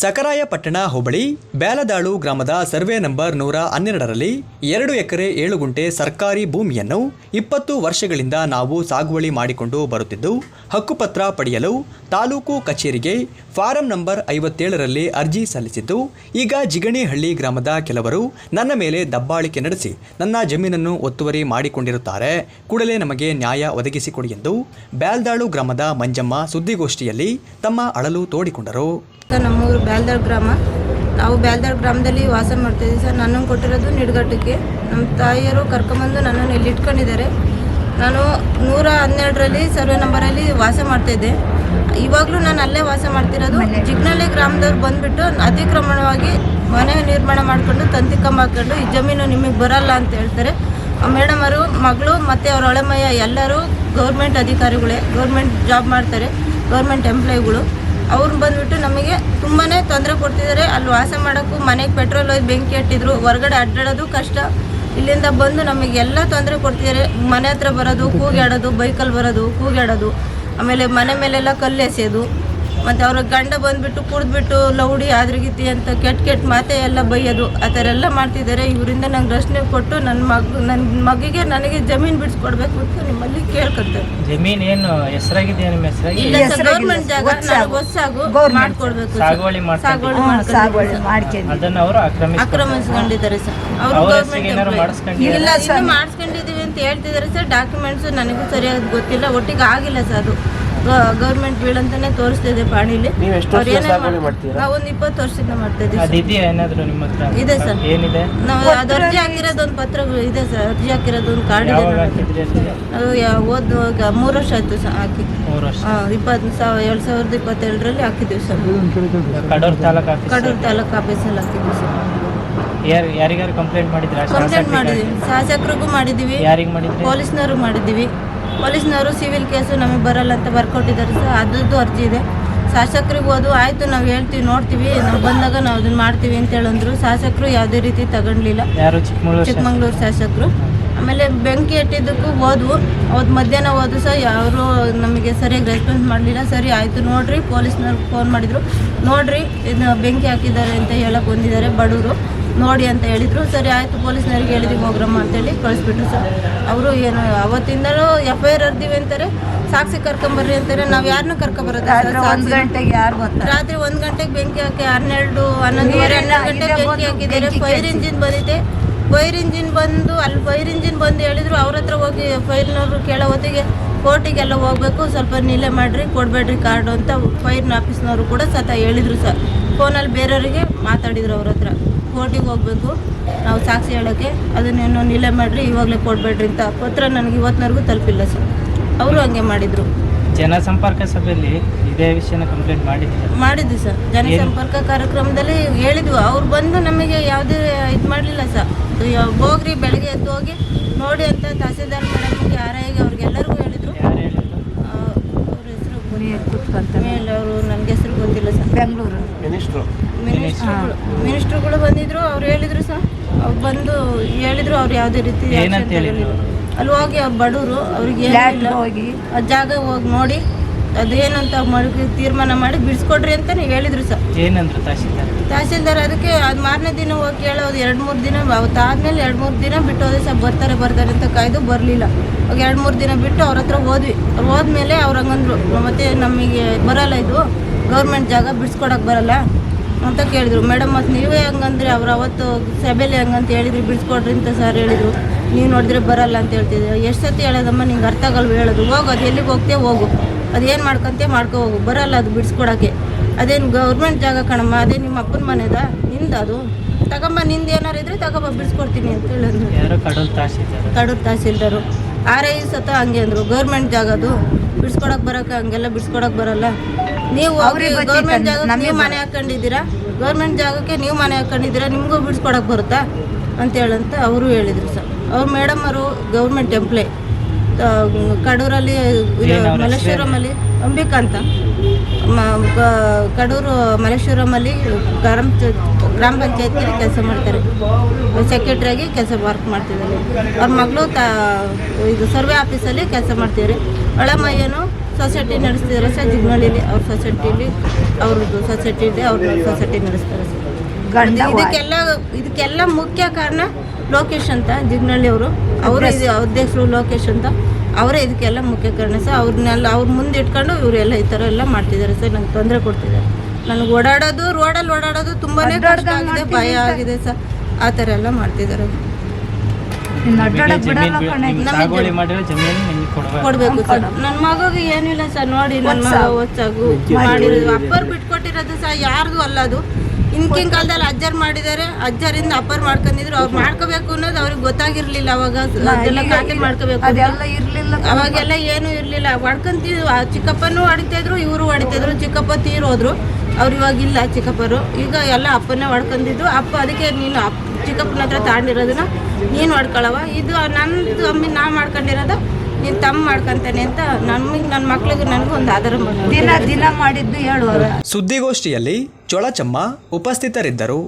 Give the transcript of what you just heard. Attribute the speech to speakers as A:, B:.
A: ಸಕರಾಯಪಟ್ಟಣ ಹೋಬಳಿ, ಬ್ಯಾಲದಾಳು ಗ್ರಾಮದ survey number ನೂರ ಹನ್ನೆರಡರಲ್ಲಿ ಎರಡು ಎಕರೆ ಏಳು ಗುಂಟೆ ಸರ್ಕಾರಿ ಭೂಮಿಯನ್ನು ಇಪ್ಪತ್ತು ವರ್ಷಗಳಿಂದ ನಾವು ಸಾಗುವಳಿ ಮಾಡಿಕೊಂಡು ಬರುತ್ತಿದ್ದು, ಹಕ್ಕುಪತ್ರ ಪಡೆಯಲು ತಾಲೂಕು ಕಚೇರಿಗೆ ಫಾರಂ ನಂಬರ್ ಐವತ್ತೇಳರಲ್ಲಿ ಅರ್ಜಿ ಸಲ್ಲಿಸಿದ್ದು, ಈಗ ಜಿಗಣಿಹಳ್ಳಿ ಗ್ರಾಮದ ಕೆಲವರು ನನ್ನ ಮೇಲೆ ದಬ್ಬಾಳಿಕೆ ನಡೆಸಿ ನನ್ನ ಜಮೀನನ್ನು ಒತ್ತುವರಿ ಮಾಡಿಕೊಂಡಿರುತ್ತಾರೆ. ಕೂಡಲೇ ನಮಗೆ ನ್ಯಾಯ ಒದಗಿಸಿಕೊಡಿ ಎಂದು ಬ್ಯಾಲ್ದಾಳು ಗ್ರಾಮದ ಮಂಜಮ್ಮ ಸುದ್ದಿಗೋಷ್ಠಿಯಲ್ಲಿ ತಮ್ಮ ಅಳಲು ತೋಡಿಕೊಂಡರು.
B: ಸರ್ ನಮ್ಮೂರು ಬ್ಯಾಲ್ದಾಳ್ ಗ್ರಾಮ. ನಾವು ಬ್ಯಾಲ್ದಾಳ್ ಗ್ರಾಮದಲ್ಲಿ ವಾಸ ಮಾಡ್ತಿದ್ದೀವಿ ಸರ್. ನನ್ನನ್ನು ಕೊಟ್ಟಿರೋದು ನಿಡ್ಗಟ್ಟಕ್ಕೆ. ನಮ್ಮ ತಾಯಿಯರು ಕರ್ಕೊಂಬಂದು ನನ್ನನ್ನು ಇಲ್ಲಿ ಇಟ್ಕೊಂಡಿದ್ದಾರೆ. ನಾನು ನೂರ ಹನ್ನೆರಡರಲ್ಲಿ ಸರ್ವೆ ನಂಬರಲ್ಲಿ ವಾಸ ಮಾಡ್ತಾಯಿದ್ದೆ ಇವಾಗಲೂ ನಾನು ಅಲ್ಲೇ ವಾಸ ಮಾಡ್ತಿರೋದು. ಜಿಗ್ನಳ್ಳಿ ಗ್ರಾಮದವ್ರು ಬಂದುಬಿಟ್ಟು ಅತಿಕ್ರಮಣವಾಗಿ ಮನೆ ನಿರ್ಮಾಣ ಮಾಡಿಕೊಂಡು ತಂತಿ ಕಂಬ ಹಾಕೊಂಡು ಈ ಜಮೀನು ನಿಮಗೆ ಬರಲ್ಲ ಅಂತ ಹೇಳ್ತಾರೆ. ಮೇಡಮರು ಮಗಳು ಮತ್ತು ಅವ್ರ ಒಳೆಮಯ್ಯ ಎಲ್ಲರೂ ಗೌರ್ಮೆಂಟ್ ಅಧಿಕಾರಿಗಳೇ. ಗೌರ್ಮೆಂಟ್ ಜಾಬ್ ಮಾಡ್ತಾರೆ. ಗೌರ್ಮೆಂಟ್ ಎಂಪ್ಲಾಯಿಗಳು. ಅವ್ರು ಬಂದ್ಬಿಟ್ಟು ನಮಗೆ ತುಂಬಾ ತೊಂದರೆ ಕೊಡ್ತಿದ್ದಾರೆ ಅಲ್ಲಿ ವಾಸ ಮಾಡೋಕ್ಕೂ ಮನೆಗೆ ಪೆಟ್ರೋಲ್ ಹೋಗಿ ಬೆಂಕಿ ಹಟ್ಟಿದ್ರು. ಹೊರಗಡೆ ಅಡ್ಡಾಡೋದು ಕಷ್ಟ. ಇಲ್ಲಿಂದ ಬಂದು ನಮಗೆಲ್ಲ ತೊಂದರೆ ಕೊಡ್ತಿದ್ದಾರೆ ಮನೆ ಹತ್ರ ಬರೋದು, ಕೂಗಾಡೋದು ಬೈಕಲ್ಲಿ ಬರೋದು, ಕೂಗಾಡೋದು. ಆಮೇಲೆ ಮನೆ ಮೇಲೆಲ್ಲ ಕಲ್ಲು ಎಸೆಯೋದು. ಮತ್ತು ಅವ್ರ ಗಂಡ ಬಂದುಬಿಟ್ಟು ಕುಡಿದ್ಬಿಟ್ಟು ಲೌಡಿ ಆದ್ರಗಿತಿ ಅಂತ ಕೆಟ್ಟ ಕೆಟ್ಟ ಮಾತೆ ಎಲ್ಲ ಬೈಯೋದು ಆ ಥರ ಎಲ್ಲ ಮಾಡ್ತಿದ್ದಾರೆ. ಇವರಿಂದ ನಂಗೆ ರಕ್ಷಣೆ ಕೊಟ್ಟು ನನ್ನ ಮಗ ನನ್ನ ಮಗಿಗೆ ನನಗೆ ಜಮೀನು ಬಿಡಿಸ್ಕೊಡ್ಬೇಕು ಅಂತ ನಿಮ್ಮಲ್ಲಿ ಕೇಳ್ಕೊತಾರೆ.
C: ಜಮೀನ್ ಏನು ಹೆಸರಾಗಿದೆ ನಿಮ್ಮ ಹೆಸರಾಗಿ?
B: ಇಲ್ಲ ಸರ್ ಗೌರ್ಮೆಂಟ್ ಜಾಗ ನಾನು ಹೊಸಾಗು ಮಾಡ್ಕೊಡ್ಬೇಕು ಸರ್.
C: ಸಾಗುವಳಿ
B: ಸರ್.
C: ಅದನ್ನ ಅವರು ಆಕ್ರಮಿಸಿ
B: ಆಕ್ರಮಿಸ್ಕೊಂಡಿದ್ದಾರೆ ಸರ್. ಅವರು ಗೌರ್ಮೆಂಟ್
C: ಹೆಸರಿಗೆ ಏನಾದ್ರು ಮಾಡಿಸ್ಕೊಂಡಿದ್ದೀರಾ?
B: ಇಲ್ಲ ಸರ್. ಮಾಡ್ಸ್ಕೊಂಡಿದ್ದೀವಿ ಅಂತ ಹೇಳ್ತಿದ್ದಾರೆ ಸರ್. ಡಾಕ್ಯುಮೆಂಟ್ಸ್ ನನಗೂ ಸರಿಯಾಗಿ ಗೊತ್ತಿಲ್ಲ. ಒಟ್ಟಿಗೆ ಆಗಿಲ್ಲ ಸರ್ ಅದು. ಗೌರ್ಮೆಂಟ್ ಬೀಳಂತಾನೆ ತೋರಿಸ್ತಿದೆ ಪಾಣಿಲಿ.
D: ನೀವು
B: ಒಂದು ಇಪ್ಪತ್ತು ವರ್ಷದಿಂದ ಮಾಡ್ತಾ ಇದ್ದೀವಿ ಇದೆ ಸರ್.
C: ಏನಿದೆ?
B: ನಾವು ಅದು ಅರ್ಜಿ ಹಾಕಿರೋದು ಒಂದು ಪತ್ರ ಇದೆ ಸರ್. ಅರ್ಜಿ ಹಾಕಿರೋದು ಒಂದು ಕಾರ್ಡ್ ಇದೆ? ಅದು ಮೂರು ವರ್ಷ ಆಯ್ತು ಸರ್ ಹಾಕಿ.
C: ಮೂರು ವರ್ಷ.
B: ಇಪ್ಪತ್ತು ಸಾವಿರ ಎರಡು ಸಾವಿರದ ಇಪ್ಪತ್ತೆರಡರಲ್ಲಿ ಹಾಕಿದ್ದೀವಿ ಸರ್.
C: ಕಡೂರು ತಾಲೂಕು ಆಫೀಸ್
B: ಕಡೂರು ತಾಲೂಕು ಆಫೀಸಲ್ಲಿ ಹಾಕಿದ್ದೀವಿ ಸರ್.
C: ಯಾರು ಯಾರಿಗಾರು ಕಂಪ್ಲೇಂಟ್ ಮಾಡಿದ್ರೆ
B: ಕಂಪ್ಲೇಂಟ್ ಮಾಡಿದೀವಿ. ಶಾಸಕರಿಗೂ ಮಾಡಿದ್ದೀವಿ
C: ಯಾರಿಗೆ ಮಾಡಿದ್ರಿ?
B: ಪೊಲೀಸ್ನವ್ರಿಗೆ ಮಾಡಿದ್ದೀವಿ ಪೊಲೀಸ್ನವರು ಸಿವಿಲ್ ಕೇಸು ನಮಗೆ ಬರಲ್ಲ ಅಂತ ಬರ್ಕೊಟ್ಟಿದ್ದಾರೆ ಸರ್. ಅದ್ರದ್ದು ಅರ್ಜಿ ಇದೆ. ಶಾಸಕರಿಗೆ ಓದು ಆಯಿತು ನಾವು ಹೇಳ್ತೀವಿ ನೋಡ್ತೀವಿ ನಾವು ಬಂದಾಗ ನಾವು ಅದನ್ನ ಮಾಡ್ತೀವಿ ಅಂತ ಹೇಳಂದ್ರು. ಶಾಸಕರು ಯಾವುದೇ ರೀತಿ ತಗೊಂಡ್ಲಿಲ್ಲ
C: ಯಾರು? ಚಿಕ್ಕಮಗಳೂರು
B: ಚಿಕ್ಕಮಂಗ್ಳೂರು ಶಾಸಕರು. ಆಮೇಲೆ ಬೆಂಕಿ ಇಟ್ಟಿದ್ದಕ್ಕೂ ಹೋದ್ವು. ಅವತ್ತು ಮಧ್ಯಾಹ್ನ ಹೋದ್ರು ಸಹ ಯಾರು ನಮಗೆ ಸರಿಯಾಗಿ ರೆಸ್ಪಾನ್ಸ್ ಮಾಡಲಿಲ್ಲ. ಸರಿ ಆಯಿತು ನೋಡ್ರಿ. ಪೊಲೀಸ್ನವ್ರಿಗೆ ಫೋನ್ ಮಾಡಿದರು. ನೋಡ್ರಿ ಇದು ಬೆಂಕಿ ಹಾಕಿದ್ದಾರೆ ಅಂತ ಹೇಳಕ್ಕೆ ಬಂದಿದ್ದಾರೆ ಬಡವರು. ನೋಡಿ ಅಂತ ಹೇಳಿದರು. ಸರಿ ಆಯಿತು ಪೊಲೀಸ್ನವ್ರಿಗೆ ಹೇಳಿದ್ವಿ ಹೋಗ್ರಮ್ಮ ಅಂತೇಳಿ ಕಳಿಸ್ಬಿಟ್ರು ಸರ್. ಅವರು ಏನು ಅವತ್ತಿಂದಲೂ ಎಫ್ ಐ ಆರ್ ಅರ್ದಿವಿ ಅಂತಾರೆ ಸಾಕ್ಷಿ ಕರ್ಕೊಂಬರ್ರಿ ಅಂತಾರೆ. ನಾವು ಯಾರನ್ನೂ ಕರ್ಕೊಬರೋದು ಗಂಟೆಗೆ ಯಾರು ರಾತ್ರಿ ಒಂದು ಗಂಟೆಗೆ ಬೆಂಕಿ ಹಾಕಿ ಹನ್ನೆರಡು ಹನ್ನೊಂದುವರೆ ಹನ್ನೆರಡು ಗಂಟೆಗೆ ಬೆಂಕಿ ಹಾಕಿದ್ದಾರೆ. ಫೈರ್ ಇಂಜಿನ್ ಬಂದಿದೆ. ಫೈರ್ ಇಂಜಿನ್ ಬಂದು ಅಲ್ಲಿ ಫೈರ್ ಇಂಜಿನ್ ಬಂದು ಹೇಳಿದ್ರು ಅವ್ರ ಹತ್ರ ಹೋಗಿ ಫೈರ್ನವರು ಕೇಳೋ ಹೊತ್ತಿಗೆ ಕೋರ್ಟಿಗೆಲ್ಲ ಹೋಗ್ಬೇಕು ಸ್ವಲ್ಪ ನಿಲೆ ಮಾಡಿರಿ ಕೊಡಬೇಡ್ರಿ ಕಾರ್ಡು ಅಂತ ಫೈರ್ನ ಆಫೀಸ್ನವರು ಕೂಡ ಸತ ಹೇಳಿದ್ರು ಸರ್. ಫೋನಲ್ಲಿ ಬೇರೆಯವರಿಗೆ ಮಾತಾಡಿದ್ರು ಅವ್ರ ಹತ್ರ. ಕೋರ್ಟಿಗೆ ಹೋಗ್ಬೇಕು. ನಾವು ಸಾಕ್ಷಿ ಹೇಳೋಕ್ಕೆ ಅದನ್ನೇನೋ ನಿಲೆ ಮಾಡಿರಿ ಇವಾಗಲೇ ಕೊಡಬೇಡ್ರಿ ಅಂತ ಪತ್ರ ನನಗೆ ಇವತ್ತಿನವರೆಗೂ ತಲುಪಿಲ್ಲ ಸರ್. ಅವರು ಹಂಗೆ ಮಾಡಿದರು.
C: ಜನಸಂಪರ್ಕ ಸಭೆಯಲ್ಲಿ ಇದೇ ವಿಷಯನ ಕಂಪ್ಲೇಂಟ್ ಮಾಡಿದ್ದೀವಿ
B: ಮಾಡಿದ್ವಿ ಸರ್. ಜನಸಂಪರ್ಕ ಕಾರ್ಯಕ್ರಮದಲ್ಲಿ ಹೇಳಿದ್ವು. ಅವ್ರು ಬಂದು ನಮಗೆ ಯಾವುದೇ ಇದು ಮಾಡಲಿಲ್ಲ ಸರ್. ಹೋಗ್ರಿ ಬೆಳಗ್ಗೆ ಎದ್ದು ಹೋಗಿ ನೋಡಿ ಅಂತ ತಹಸೀಲ್ದಾರ್ ಮೇಡಮ್ಗೆ ಆರ್ ಐಗೆ ಅವ್ರಿಗೆಲ್ಲರಿಗೂ ಹೇಳಿದರು. ಅವ್ರ ಹೆಸರು ಮೇಲೆ ಅವರು ನನಗೆ ಹೆಸರು ಗೊತ್ತಿಲ್ಲ ಸರ್ ಬೆಂಗಳೂರು.
D: ಮಿನಿಸ್ಟ್ರು
B: ಮಿನಿಸ್ಟ್ರುಗಳು ಮಿನಿಸ್ಟ್ರುಗಳು ಬಂದಿದ್ರು ಅವ್ರು ಹೇಳಿದ್ರು ಸರ್. ಅವ್ರು ಬಂದು ಹೇಳಿದ್ರು ಅವ್ರು ಯಾವುದೇ ರೀತಿ
C: ಏನಂತ ಹೇಳಿದ್ರು?
B: ಅಲ್ಲಿ ಹೋಗಿ ಬಡವರು ಅವ್ರಿಗೆ ಹೋಗಿ. ಆ ಜಾಗ ಹೋಗಿ ನೋಡಿ. ಅದೇನಂತ ಮಡಗಿ ತೀರ್ಮಾನ ಮಾಡಿ ಬಿಡಿಸ್ಕೊಡ್ರಿ ಅಂತ ನೀವು ಹೇಳಿದ್ರು ಸರ್.
C: ಏನಂದ್ರು ತಹಶೀಲ್ದಾರ್?
B: ತಹಸೀಲ್ದಾರ್ ಅದಕ್ಕೆ ಅದು ಮಾರನೇ ದಿನ ಹೋಗಿ ಕೇಳೋದು ಎರಡು ಮೂರು ದಿನ ಅವತ್ತಾದ್ಮೇಲೆ ಎರಡು ಮೂರು ದಿನ ಬಿಟ್ಟು ಹೋದ್ರೆ ಸರ್ ಬರ್ತಾರೆ ಬರ್ತಾರೆ ಅಂತ ಕಾಯ್ದು ಬರಲಿಲ್ಲ. ಅವಾಗ ಎರಡು ಮೂರು ದಿನ ಬಿಟ್ಟು ಅವ್ರ ಹತ್ರ ಹೋದ್ವಿ. ಅವ್ರು ಹೋದ್ಮೇಲೆ ಅವ್ರು ಹಂಗಂದ್ರು ಮತ್ತೆ ನಮಗೆ ಬರಲ್ಲ ಇದು ಗೌರ್ಮೆಂಟ್ ಜಾಗ ಬಿಡಿಸ್ಕೊಡಕ್ಕೆ ಬರಲ್ಲ ಅಂತ ಕೇಳಿದ್ರು. ಮೇಡಮ್ ಮತ್ತು ನೀವೇ ಹಂಗಂದ್ರೆ ಅವ್ರು ಅವತ್ತು ಸಭೆಯಲ್ಲಿ ಹಂಗಂತ ಹೇಳಿದ್ರು ಬಿಡಿಸ್ಕೊಡ್ರಿ ಅಂತ ಸರ್ ಹೇಳಿದ್ರು. ನೀವು ನೋಡಿದ್ರೆ ಬರಲ್ಲ ಅಂತ ಹೇಳ್ತಿದ್ರು. ಎಷ್ಟು ಸತಿ ಹೇಳೋದಮ್ಮ ನಿಂಗೆ ಅರ್ಥ ಆಗಲ್ವ ಹೇಳೋದು ಹೋಗೋದು ಎಲ್ಲಿಗೆ ಹೋಗ್ತೇ ಹೋಗು. ಅದೇನು ಮಾಡ್ಕೊಂತೆ ಮಾಡ್ಕೊ ಹೋಗು. ಬರಲ್ಲ ಅದು ಬಿಡಿಸ್ಕೊಡೋಕ್ಕೆ. ಅದೇನು ಗೌರ್ಮೆಂಟ್ ಜಾಗ ಕಣಮ್ಮ ಅದೇ ನಿಮ್ಮ ಅಪ್ಪನ ಮನೆದ? ನಿಂದ ಅದು? ತಗೊಂಬ ನಿಂದು ಏನಾರು ಇದ್ರೆ ತಗೊಂಬ ಬಿಡಿಸ್ಕೊಡ್ತೀನಿ ಅಂತ ಹೇಳಿದ್ರು.
C: ಯಾರು ಕಡೂರು
B: ತಹಸೀಲ್ದಾರು ಆರ್ ಐ ಸತ ಹಂಗೆ ಅಂದರು. ಗೌರ್ಮೆಂಟ್ ಜಾಗ ಅದು. ಬಿಡಿಸ್ಕೊಡಕ್ಕೆ ಬರೋಕೆ ಹಂಗೆಲ್ಲ ಬಿಡಿಸ್ಕೊಡಕ್ಕೆ ಬರಲ್ಲ. ನೀವು ಅವ್ರಿಗೆ ಗೌರ್ಮೆಂಟ್ ಜಾಗ ನೀವು ಮನೆ ಹಾಕೊಂಡಿದ್ದೀರಾ? ಗೌರ್ಮೆಂಟ್ ಜಾಗಕ್ಕೆ ನೀವು ಮನೆ ಹಾಕೊಂಡಿದ್ದೀರಾ? ನಿಮಗೂ ಬಿಡಿಸ್ಕೊಡಕ್ಕೆ ಬರುತ್ತಾ? ಅಂತ ಹೇಳಂತ ಅವರು ಹೇಳಿದರು ಸರ್. ಅವ್ರು ಮೇಡಮ್ ಅವರು ಗೌರ್ಮೆಂಟ್ ಎಂಪ್ಲಾಯ್ ಕಡೂರಲ್ಲಿ ಮಲ್ಲೇಶ್ವರಮಲ್ಲಿ ಅಂಬಿಕಾ ಅಂತ ಮ- ಕಡೂರು ಮಲ್ಲೇಶ್ವರಮಲ್ಲಿ ಗ್ರಾಮ ಗ್ರಾಮ ಪಂಚಾಯತಿಯಲ್ಲಿ ಕೆಲಸ ಮಾಡ್ತಾರೆ. ಸೆಕ್ರೆಟ್ರಿಯಾಗಿ ಕೆಲಸ ವರ್ಕ್ ಮಾಡ್ತಿದ್ದಾರೆ. ಅವ್ರ ಮಗಳು ತ ಇದು ಸರ್ವೆ ಆಫೀಸಲ್ಲಿ ಕೆಲಸ ಮಾಡ್ತಿದ್ದಾರೆ. ಒಳಮಯ್ಯನು ಸೊಸೈಟಿ ನಡೆಸ್ತಿದ್ದಾರೆ ಸರ್ ಜಿಗ್ನಳ್ಳಿಲಿ ಅವ್ರ ಸೊಸೈಟಿಲಿ ಅವ್ರದ್ದು ಸೊಸೈಟಿ ಇದೆ ಅವ್ರ ಸೊಸೈಟಿ ನಡೆಸ್ತಾರೆ ಸರ್. ಇದಕ್ಕೆಲ್ಲ ಇದಕ್ಕೆಲ್ಲ ಮುಖ್ಯ ಕಾರಣ ಲೋಕೇಶ್ ಅಂತ ಜಿಗ್ನಳ್ಳಿ ಅವರು ಅವರು ಇದು ಅಧ್ಯಕ್ಷರು ಲೋಕೇಶ್ ಅಂತ. ಅವರೇ ಇದಕ್ಕೆಲ್ಲ ಮುಖ್ಯ ಕಾರಣ. ಸರ್ ಅವ್ರನ್ನೆಲ್ಲ ಅವ್ರ ಮುಂದೆ ಇಟ್ಕೊಂಡು ಇವರೆಲ್ಲ ಈ ಥರ ಎಲ್ಲ ಮಾಡ್ತಿದ್ದಾರೆ. ಸರ್ ನಂಗೆ ತೊಂದರೆ ಕೊಡ್ತಿದ್ದಾರೆ. ನನಗೆ ಓಡಾಡೋದು ರೋಡಲ್ಲಿ ಓಡಾಡೋದು ತುಂಬಾನೇ ಕಷ್ಟ ಆಗಿದೆ ಭಯ ಆಗಿದೆ ಸರ್. ಆ ಥರ ಎಲ್ಲ ಮಾಡ್ತಿದ್ದಾರೆ.
C: ಕೊಡಬೇಕು.
B: ಕೊಡ್ಬೇಕು ಸರ್. ನನ್ನ ಮಗಗೆ ಏನಿಲ್ಲ ಸರ್. ನೋಡಿ ನನ್ನ ಮಗ ಓದ್ಸಾಗು ಮಾಡಿರೋದು. ಅಪ್ಪರ್ ಬಿಟ್ಕೊಟ್ಟಿರೋದು ಸರ್. ಯಾರ್ದು ಅಲ್ಲ ಅದು. ಹಿಂದಿನ ಕಾಲದಲ್ಲಿ ಅಜ್ಜರ್ ಮಾಡಿದ್ದಾರೆ ಅಜ್ಜರಿಂದ ಅಪ್ಪರ್ ಮಾಡ್ಕೊಂಡಿದ್ರು. ಅವ್ರು ಮಾಡ್ಕೋಬೇಕು ಅನ್ನೋದು ಅವ್ರಿಗೆ ಗೊತ್ತಾಗಿರ್ಲಿಲ್ಲ ಅವಾಗ. ಅದೆಲ್ಲ ಖಾತೆ ಮಾಡ್ಕೋಬೇಕು ಅಂತ.
D: ಅದೆಲ್ಲ ಇರ್ಲಿಲ್ಲ
B: ಅವಾಗೆಲ್ಲ ಏನು ಇರಲಿಲ್ಲ. ಹೊಡ್ಕೊಂತಿದ್ರು ಆ ಚಿಕ್ಕಪ್ಪನೂ ಹೊಡಿತಿದ್ರು ಇವರು ಹೊಡಿತಿದ್ರು ಚಿಕ್ಕಪ್ಪ ತೀರೋದ್ರು. ಅವ್ರು ಇವಾಗ ಇಲ್ಲ ಚಿಕ್ಕಪ್ಪರು. ಈಗ ಎಲ್ಲ ಅಪ್ಪನೇ ಹೊಡ್ಕೊಂಡಿದ್ದು ಅಪ್ಪ ಅದಕ್ಕೆ ನೀನು ಅಪ್ ಚಿಕ್ಕಪ್ಪನ ಹತ್ರ ತಾಂಡಿರೋದನ್ನ ನೀನು ಹೊಡ್ಕೊಳವ ಇದು ನನ್ನ ಅಮ್ಮಿ ನಾ ಮಾಡ್ಕೊಂಡಿರೋದು. ನೀನು ತಮ್ಮ ಮಾಡ್ಕೊಂತಾನೆ ಅಂತ ನಮಗೆ ನನ್ನ ಮಕ್ಳಿಗೆ ನನಗೂ ಒಂದು ಆಧಾರ
D: ದಿನ ದಿನ ಮಾಡಿದ್ದು ಹೇಳುವ
A: ಸುದ್ದಿಗೋಷ್ಠಿಯಲ್ಲಿ ಚೊಳಚಮ್ಮ ಉಪಸ್ಥಿತರಿದ್ದರು.